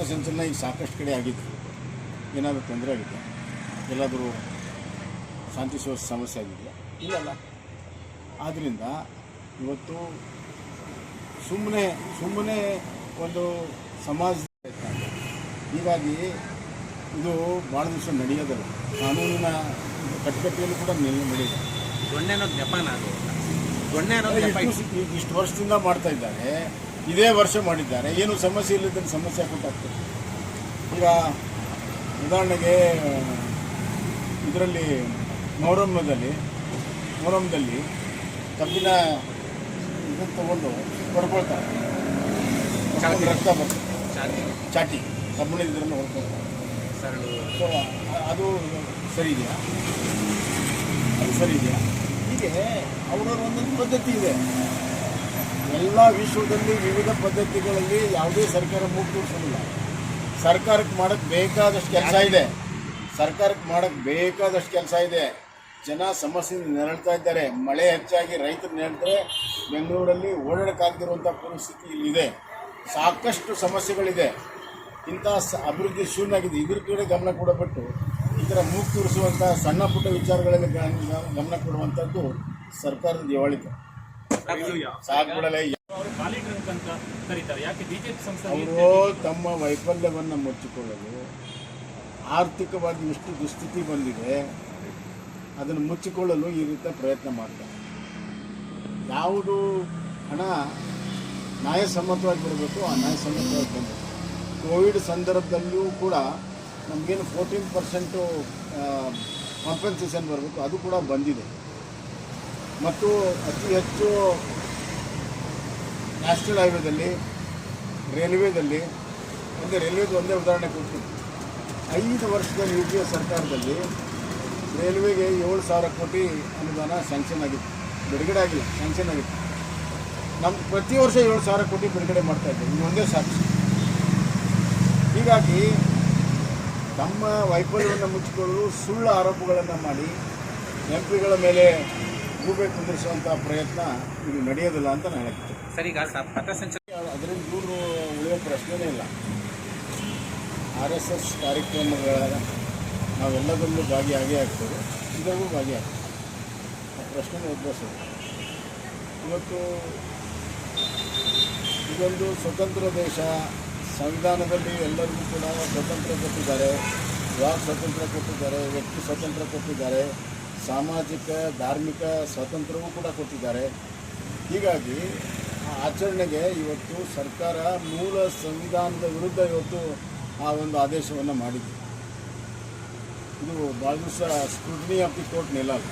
ಪಥಸಂಚಲನ ಈಗ ಸಾಕಷ್ಟು ಕಡೆ ಆಗಿದೆ ಏನಾದರೂ ತೊಂದರೆ ಆಗಿದೆ ಎಲ್ಲಾದರೂ ಶಾಂತಿ ಸುವ್ಯವಸ್ಥೆ ಸಮಸ್ಯೆ ಆಗಿದೆಯಾ ಇಲ್ಲಲ್ಲ. ಆದ್ದರಿಂದ ಇವತ್ತು ಸುಮ್ಮನೆ ಸುಮ್ಮನೆ ಒಂದು ಸಮಾಜ ಹೀಗಾಗಿ ಇದು ಭಾಳ ದಿವಸ ನಡೆಯೋದಲ್ಲ. ಕಾನೂನಿನ ಕಟ್ಟುಕಟ್ಟೆಯಲ್ಲಿ ಕೂಡ ನಡೆಯಿದೆ. ನಡೆಯುತ್ತೆ ದೊಣ್ಣೆ ಅನ್ನೋದು ಜಪಾನ ಅದು. ದೊಣ್ಣೆ ಅನ್ನೋದು ಇಷ್ಟು ವರ್ಷದಿಂದ ಮಾಡ್ತಾ ಇದ್ದಾರೆ. ಇದೇ ವರ್ಷ ಮಾಡಿದ್ದಾರೆ. ಏನು ಸಮಸ್ಯೆ ಇಲ್ಲದ್ರೆ ಸಮಸ್ಯೆ ಕೊಟ್ಟಾಗ್ತದೆ ಈಗ ಉದಾಹರಣೆಗೆ ಇದರಲ್ಲಿ ಮೊಹರಮ್ಮದಲ್ಲಿ ಮೊಹರಮ್ಮದಲ್ಲಿ ಕಬ್ಬಿನ ಇದನ್ನು ತಗೊಂಡು ಹೊಡ್ಕೊಳ್ತಾರೆ. ರಕ್ತ ಬರ್ತದೆ. ಚಾಟಿ. ಕಬ್ಬಿಣ ಇದನ್ನು ಹೊಡ್ಕೊಳ್ತಾರೆ. ಸೊ ಅದು ಸರಿ ಇದೆಯಾ? ಅದು ಸರಿ ಇದೆಯಾ? ಹೀಗೆ ಅವರವ್ರ ಒಂದೊಂದು ಪದ್ಧತಿ ಇದೆ. ಎಲ್ಲ ವಿಶ್ವದಲ್ಲಿ ವಿವಿಧ ಪದ್ಧತಿಗಳಲ್ಲಿ ಯಾವುದೇ ಸರ್ಕಾರ ಮೂಗು ತೋರಿಸೋದಿಲ್ಲ. ಸರ್ಕಾರಕ್ಕೆ ಮಾಡೋಕ್ಕೆ ಬೇಕಾದಷ್ಟು ಕೆಲಸ ಇದೆ. ಸರ್ಕಾರಕ್ಕೆ ಮಾಡೋಕ್ಕೆ ಬೇಕಾದಷ್ಟು ಕೆಲಸ ಇದೆ. ಜನ ಸಮಸ್ಯೆಯಿಂದ ನೆರಳ್ತಾ ಇದ್ದಾರೆ. ಮಳೆ ಹೆಚ್ಚಾಗಿ ರೈತರು ನೆರಳಿದ್ರೆ ಬೆಂಗಳೂರಲ್ಲಿ ಓಡಾಡಕ್ಕಾಗದಿರುವಂಥ ಪರಿಸ್ಥಿತಿ ಇಲ್ಲಿದೆ ಸಾಕಷ್ಟು ಸಮಸ್ಯೆಗಳಿದೆ. ಇಂಥ ಅಭಿವೃದ್ಧಿ ಶೂನ್ಯ ಆಗಿದೆ ಇದ್ರ ಕಡೆ ಗಮನ ಕೊಡಬಿಟ್ಟು ಈ ಥರ ಮೂಗು ತೋರಿಸುವಂಥ ಸಣ್ಣ ಪುಟ್ಟ ವಿಚಾರಗಳಲ್ಲಿ ಗಮನ ಕೊಡುವಂಥದ್ದು ಸರ್ಕಾರದ ದಿವಾಳಿಕೆ ಅವರು ತಮ್ಮ ವೈಫಲ್ಯವನ್ನು ಮುಚ್ಚಿಕೊಳ್ಳಲು ಆರ್ಥಿಕವಾಗಿ ಎಷ್ಟು ದುಸ್ಥಿತಿ ಬಂದಿದೆ ಅದನ್ನು ಮುಚ್ಚಿಕೊಳ್ಳಲು ಈ ರೀತಿಯ ಪ್ರಯತ್ನ ಮಾಡ್ತಾರೆ. ಯಾವುದು ಹಣ ನ್ಯಾಯಸಮ್ಮತವಾಗಿ ಬರಬೇಕು ಆ ನ್ಯಾಯಸಮ್ಮತವಾಗಿ ಬಂದಿದೆ ಕೋವಿಡ್ ಸಂದರ್ಭದಲ್ಲೂ ಕೂಡ ನಮಗೇನು ಫೋರ್ಟೀನ್ ಪರ್ಸೆಂಟು ಕಾಂಪನ್ಸೇಷನ್ ಬರಬೇಕು ಅದು ಕೂಡ ಬಂದಿದೆ. ಮತ್ತು ಅತಿ ಹೆಚ್ಚು ನ್ಯಾಷನಲ್ ಹೈವೇದಲ್ಲಿ, ರೈಲ್ವೇದಲ್ಲಿ ಒಂದು ರೈಲ್ವೇದು ಒಂದೇ ಉದಾಹರಣೆ ಕೊಡ್ತೀನಿ. ಐದು ವರ್ಷದ ಯು ಪಿ ಎ ಸರ್ಕಾರದಲ್ಲಿ ರೈಲ್ವೆಗೆ ಏಳು ಸಾವಿರ ಕೋಟಿ ಅನುದಾನ ಸ್ಯಾಂಕ್ಷನ್ ಆಗಿತ್ತು. ಬಿಡುಗಡೆ ಆಗಿಲ್ಲ ಸ್ಯಾಂಕ್ಷನ್ ಆಗಿತ್ತು. ನಮ್ಮ ಪ್ರತಿ ವರ್ಷ ಏಳು ಸಾವಿರ ಕೋಟಿ ಬಿಡುಗಡೆ ಮಾಡ್ತಾ ಇದ್ದೆ ಇದು ಒಂದೇ ಸಾಕ್ಷಿ. ಹೀಗಾಗಿ ತಮ್ಮ ವೈಫಲ್ಯವನ್ನು ಮುಚ್ಚಿಕೊಳ್ಳಲು ಸುಳ್ಳು ಆರೋಪಗಳನ್ನು ಮಾಡಿ ಎಂ ಮೇಲೆ ಗೂಬೆ ಕುಂದಿರಿಸುವಂಥ ಪ್ರಯತ್ನ ಇದು ನಡೆಯೋದಿಲ್ಲ ಅಂತ ನಾನು ಹೇಳ್ತೀನಿ. ಸರಿ ಈಗ ಪಥಸಂಚಲನ ಅದರಿಂದ ದೂರ ಉಳಿಯೋ ಪ್ರಶ್ನೆನೇ ಇಲ್ಲ. ಆರ್ ಎಸ್ ಎಸ್ ಕಾರ್ಯಕ್ರಮಗಳ ನಾವೆಲ್ಲದರಲ್ಲೂ ಭಾಗಿಯಾಗೇ ಆಗ್ತೇವೆ. ಇದರಲ್ಲೂ ಭಾಗಿಯಾಗ್ತದೆ ಆ ಪ್ರಶ್ನೆ ಉದ್ಭವಿಸೋದು ಇವತ್ತು ಇದೊಂದು ಸ್ವತಂತ್ರ ದೇಶ ಸಂವಿಧಾನದಲ್ಲಿ ಎಲ್ಲರಿಗೂ ಕೂಡ ಸ್ವತಂತ್ರ ಕೊಟ್ಟಿದ್ದಾರೆ. ವಾಕ್ ಸ್ವತಂತ್ರ ಕೊಟ್ಟಿದ್ದಾರೆ ವ್ಯಕ್ತಿ ಸ್ವತಂತ್ರ ಕೊಟ್ಟಿದ್ದಾರೆ. ಸಾಮಾಜಿಕ, ಧಾರ್ಮಿಕ ಸ್ವಾತಂತ್ರ್ಯವೂ ಕೂಡ ಕೊಟ್ಟಿದ್ದಾರೆ. ಹೀಗಾಗಿ ಆಚರಣೆಗೆ ಇವತ್ತು ಸರ್ಕಾರ ಮೂಲ ಸಂವಿಧಾನದ ವಿರುದ್ಧ ಇವತ್ತು ಆ ಒಂದು ಆದೇಶವನ್ನು ಮಾಡಿದೆ. ಇದು ಭಾಳ ಸ್ಕ್ರೂಟಿನಿ ಆಫ್ ದಿ ಕೋರ್ಟ್ ನಿಲ್ಲಲ್ಲ